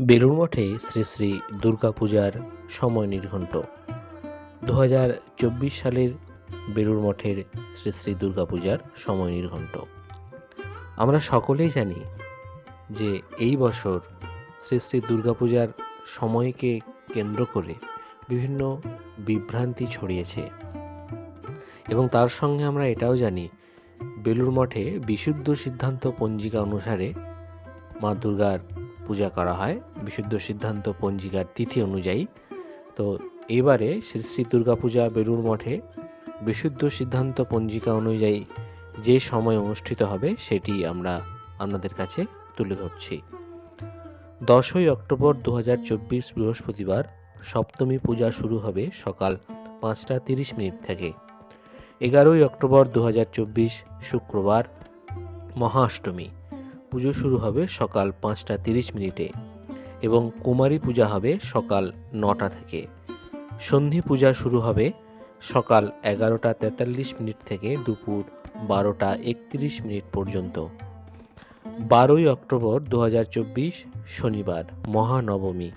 বেলুড় মঠে শ্রী শ্রী দুর্গাপূজার সময় নির্ঘণ্ট। দু হাজার চব্বিশ সালের বেলুড় মঠের শ্রী শ্রী দুর্গাপূজার সময় নির্ঘণ্ট। আমরা সকলেই জানি যে এই বছর শ্রী শ্রী দুর্গাপূজার সময়কে কেন্দ্র করে বিভিন্ন বিভ্রান্তি ছড়িয়েছে। এবং তার সঙ্গে আমরা এটাও জানি, বেলুড় মঠে বিশুদ্ধ সিদ্ধান্ত পঞ্জিকা অনুসারে মা দুর্গার পূজা করা হয়। বিশুদ্ধ সিদ্ধান্ত পঞ্জিকার তিথি অনুযায়ী। তো এবারে শ্রী শ্রী দুর্গাপূজা বেলুড় মঠে বিশুদ্ধ সিদ্ধান্ত পঞ্জিকা অনুযায়ী যে সময় অনুষ্ঠিত হবে সেটি আমরা আপনাদের কাছে তুলে ধরছি। দশই অক্টোবর দু হাজার চব্বিশ বৃহস্পতিবার সপ্তমী পূজা শুরু হবে সকাল পাঁচটা তিরিশ মিনিট থেকে। এগারোই অক্টোবর দু হাজার চব্বিশ শুক্রবার মহাষ্টমী। পুজো শুরু হবে সকাল পাঁচটা তিরিশ মিনিটে এবং কুমারী পূজা হবে সকাল নটা থেকে। সন্ধি পূজা শুরু হবে সকাল এগারোটা তেতাল্লিশ মিনিট থেকে দুপুর বারোটা একত্রিশ মিনিট পর্যন্ত। বারোই অক্টোবর দু হাজার চব্বিশ শনিবার, মহানবমী।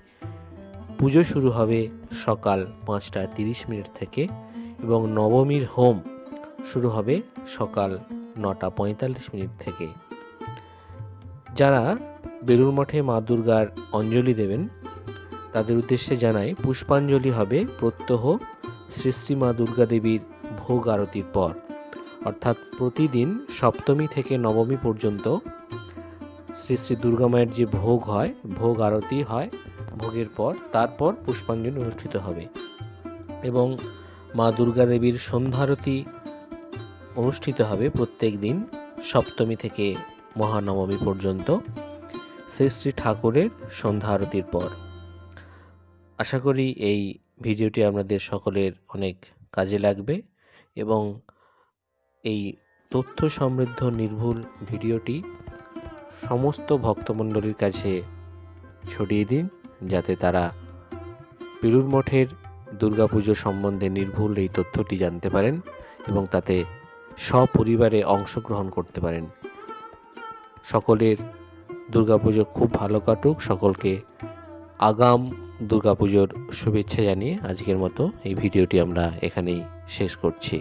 পুজো শুরু হবে সকাল পাঁচটা তিরিশ মিনিট থেকে এবং নবমীর হোম শুরু হবে সকাল নটা পঁয়তাল্লিশ মিনিট থেকে। যারা বেলুড় মঠে মা দুর্গার অঞ্জলি দেবেন, তাদের উদ্দেশ্যে জানাই পুষ্পাঞ্জলি হবে প্রত্যহ শ্রী শ্রী মা দুর্গা দেবীর ভোগ আরতির পর। অর্থাৎ প্রতিদিন সপ্তমী থেকে নবমী পর্যন্ত শ্রী শ্রী দুর্গা মায়ের যে ভোগ হয়, ভোগ আরতি হয়, ভোগের পর তারপর পুষ্পাঞ্জলি অনুষ্ঠিত হবে। এবং মা দুর্গা দেবীর সন্ধ্যারতি অনুষ্ঠিত হবে প্রত্যেক দিন সপ্তমী থেকে মহানবমী পর্যন্ত শ্রী শ্রী ঠাকুরের সন্ধ্যা আরতির পর। আশা করি এই ভিডিওটি আপনাদের সকলের অনেক কাজে লাগবে এবং এই তথ্য সমৃদ্ধ নির্ভুল ভিডিওটি সমস্ত ভক্তমণ্ডলীর কাছে ছড়িয়ে দিন যাতে তারা বেলুড় মঠের দুর্গাপুজো সম্বন্ধে নির্ভুল এই তথ্যটি জানতে পারেন এবং তাতে সপরিবারে অংশগ্রহণ করতে পারেন। সকলের দুর্গাপুজো খুব ভালো কাটুক, সকলকে আগাম দুর্গাপুজোর শুভেচ্ছা জানিয়ে আজকের মতো এই ভিডিওটি আমরা এখানেই শেষ করছি।